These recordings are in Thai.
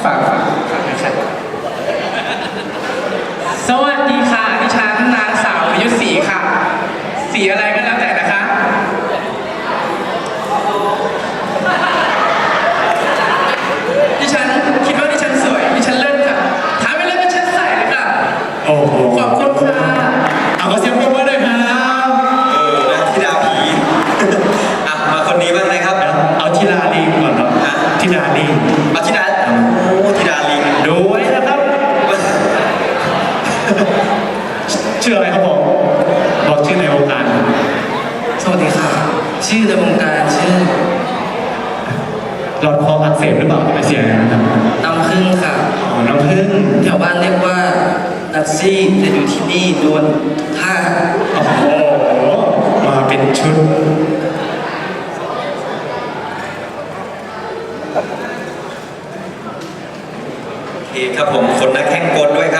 fatto อักเสบหรือเปล่าทำไมเสียงนั้ครับนำพึ่งค่ะ อ๋อน้ำพึ่งแถวบ้านเรียกว่านัตซี่แต่อยู่ที่นี่โดนท่าโอ้โหมาเป็นชุดโอเคครับผมคนนักแข่งกลด้วยครับ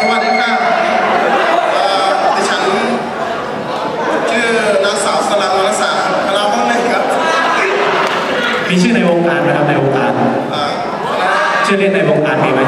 สวัสดีค่ะดิฉันชื่อนาสาวสลังวรศักดิ์คณะห้องหนึ่ครับมีชื่อในวงการไหมครับในวงการชื่อเล่นในวงการมีไหม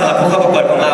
สอนผู้เข้าประกวดของเรา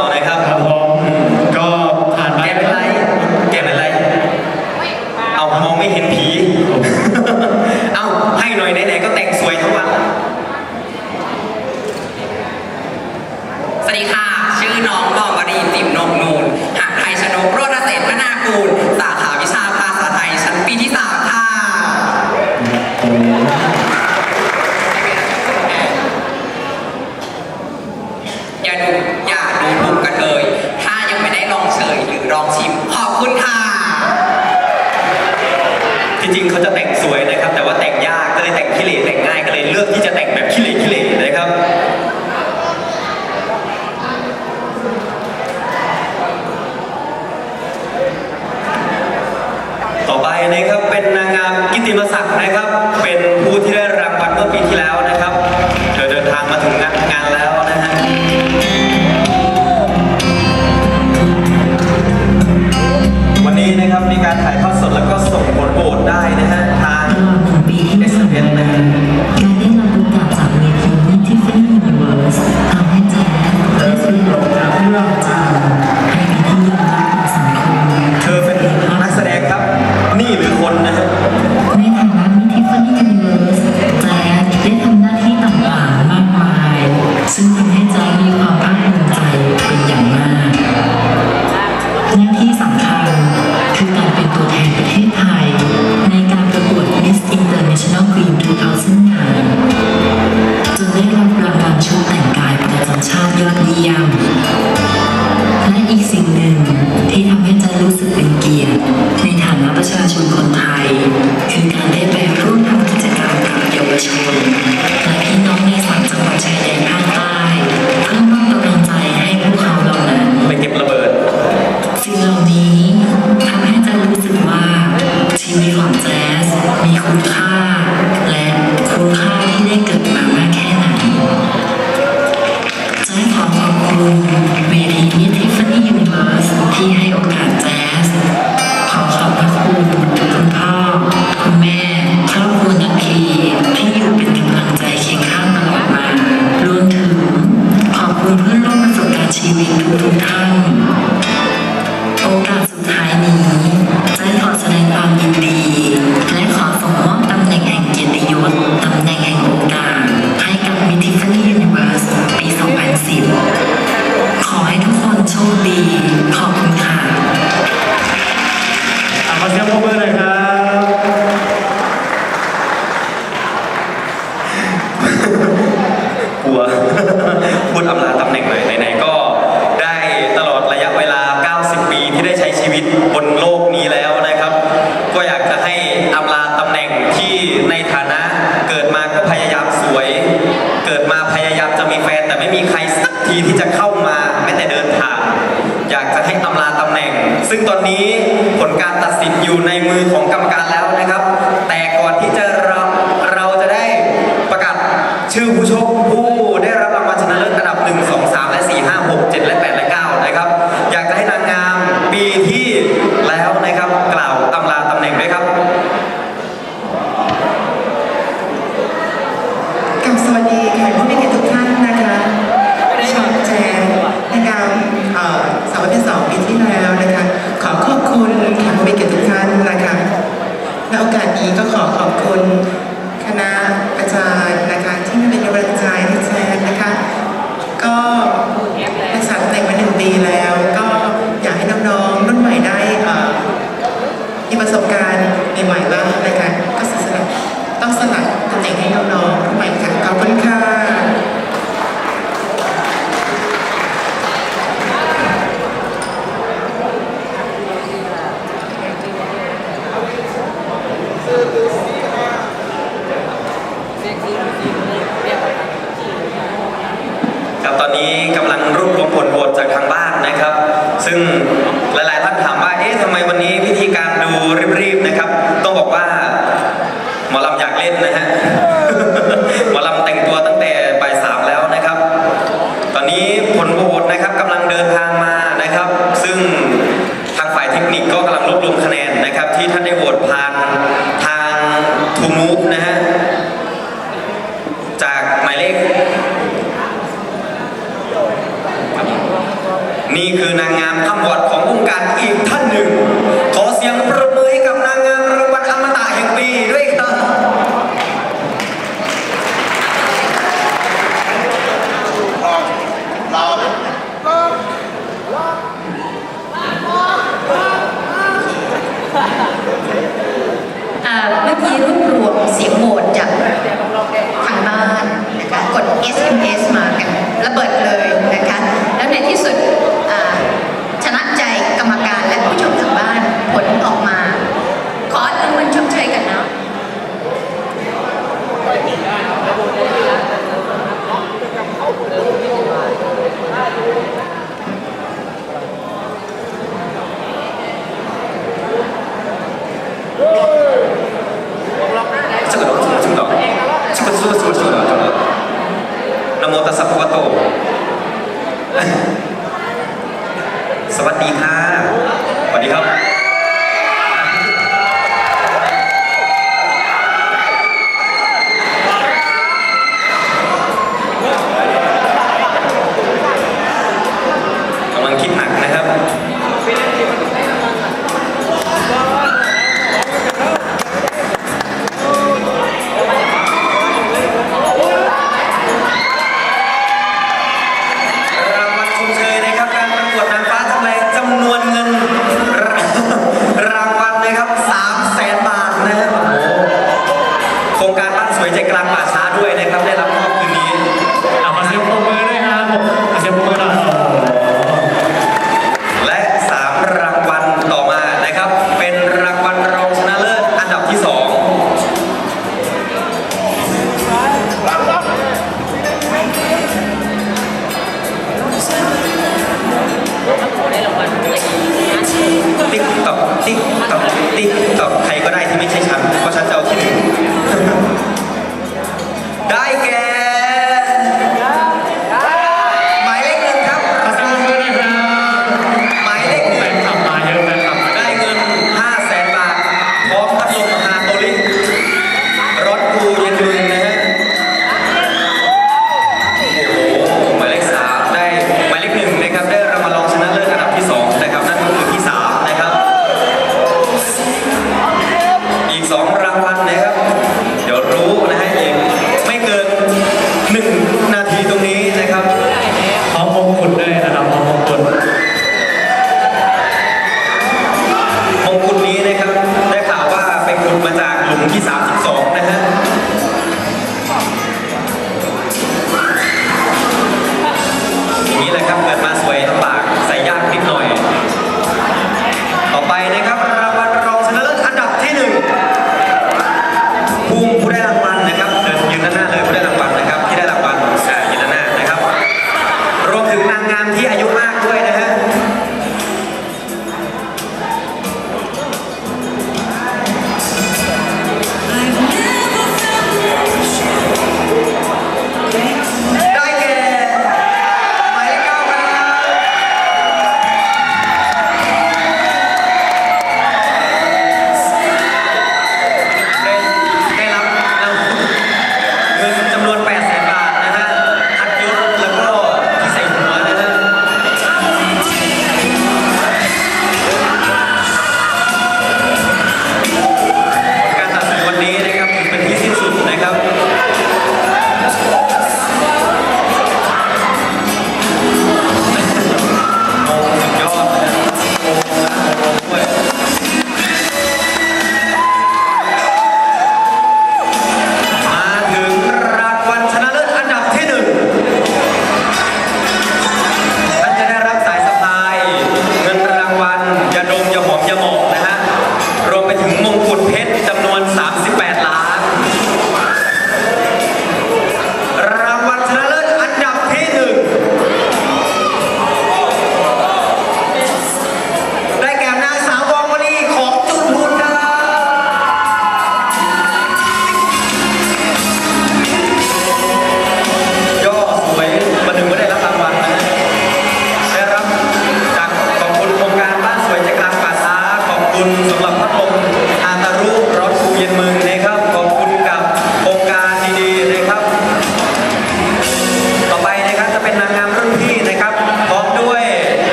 Unicorn. ค่ะก็ไม่เห็นทุกท่านนะคะชอบแชร์ในการเอ่อสาวประเภทสองปีที่แล้วนะคะ ขอขอบคุณค่ะผู้มีเกียติทุกท่านนะคะในโอกาสนี้ก็ขอขอบคุณคณะอาจารย์นะคะที่มาเป็นกำลังใจให้แชร์นะคะ ก็ประสษาตำแต่งมาหนึ่งปีแล้ว ก็อยากให้น้องๆรุ่นใหม่ได้เอ่อมีประสบการณ์ใหม่ๆบ้างนะคะก็สนับต้องสละตำแหน่ให้น้องๆ เสียงโหมดจากทางบ้านนะคะกด SMS มากันแล้วเปิดเลย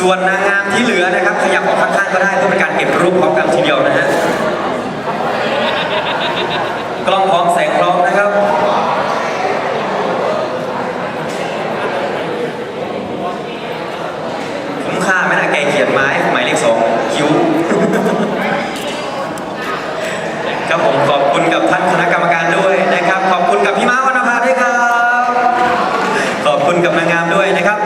ส่วนนางงามที่เหลือนะครับ ขยับออกข้างๆก็ได้เพื่อเป็นการเก็บรูปพร้อมกันทีเดียวนะฮะกล้องพร้อมแสงพร้อมนะครับคุ้มค่าไหมนะแกเขียนไม้หมายเลขสองคิ้วครับผมขอบคุณกับท่านคณะกรรมการด้วยนะครับ ขอบคุณกับพี่ม้าวรรณภาด้วยครับ ขอบคุณกับนางงามด้วยนะครับ